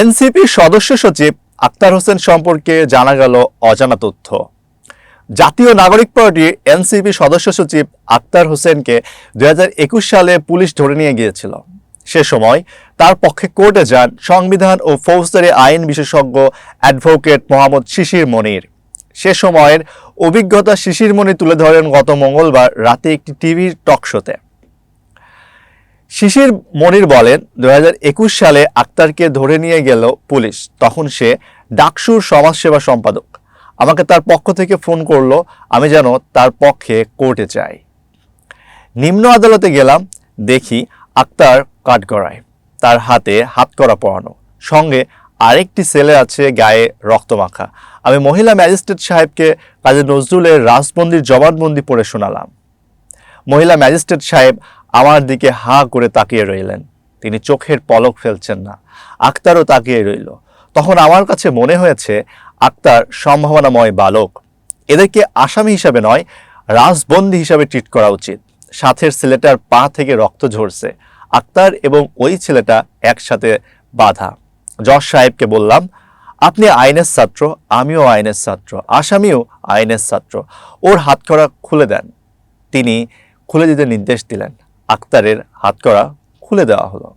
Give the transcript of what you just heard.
NCP সদস্য সচিব আক্তার হোসেন সম্পর্কে জানা গেল অজানা তথ্য। জাতীয় নাগরিক পার্টির এনসিপি সদস্য সচিব আক্তার হোসেনকে দু হাজার একুশ সালে পুলিশ ধরে নিয়ে গিয়েছিল। সে সময় তার পক্ষে কোর্টে যান সংবিধান ও ফৌজদারি আইন বিশেষজ্ঞ অ্যাডভোকেট মোহাম্মদ শিশির মনির। সে সময়ের অভিজ্ঞতা শিশির মনির তুলে ধরেন গত মঙ্গলবার রাতে একটি টিভির টক শোতে। শিশির মনির বলেন দু হাজার একুশ সালে আক্তারকে ধরে নিয়ে গেল পুলিশ। তখন সে ডাকসুর সমাজসেবা সম্পাদক। আমাকে তার পক্ষ থেকে ফোন করল, আমি যেন তার পক্ষে কোর্টে চাই নিম্ন আদালতে গেলাম, দেখি আক্তার কাঠগড়ায়। তার হাতে হাতকড়া পরানো। সঙ্গে আরেকটি ছেলে আছে গায়ে রক্তমাখা। আমি মহিলা ম্যাজিস্ট্রেট সাহেবকে কাজী নজরুলের রাজবন্দির জবানবন্দি পড়ে শোনালাম। মহিলা ম্যাজিস্ট্রেট সাহেব আমার দিকে হা করে তাকিয়ে রইলেন। তিনি চোখের পলক ফেলছেন না। আক্তারও তাকিয়ে রইল। তখন আমার কাছে মনে হয়েছে, আক্তার সম্ভাবনাময় বালক। এদেরকে আসামি হিসাবে নয়, রাজবন্দি হিসাবে ট্রিট করা উচিত। সাথের ছেলেটার পা থেকে রক্ত ঝরছে। আক্তার এবং ওই ছেলেটা একসাথে বাধা। জজ সাহেবকে বললাম, আপনি আইনের ছাত্র, আমিও আইনের ছাত্র, আসামিও আইনের ছাত্র। ওর হাতকড়া খুলে দেন। তিনি খুলে দিতে নির্দেশ দিলেন। আক্তারের হাতকড়া খুলে দেওয়া হলো।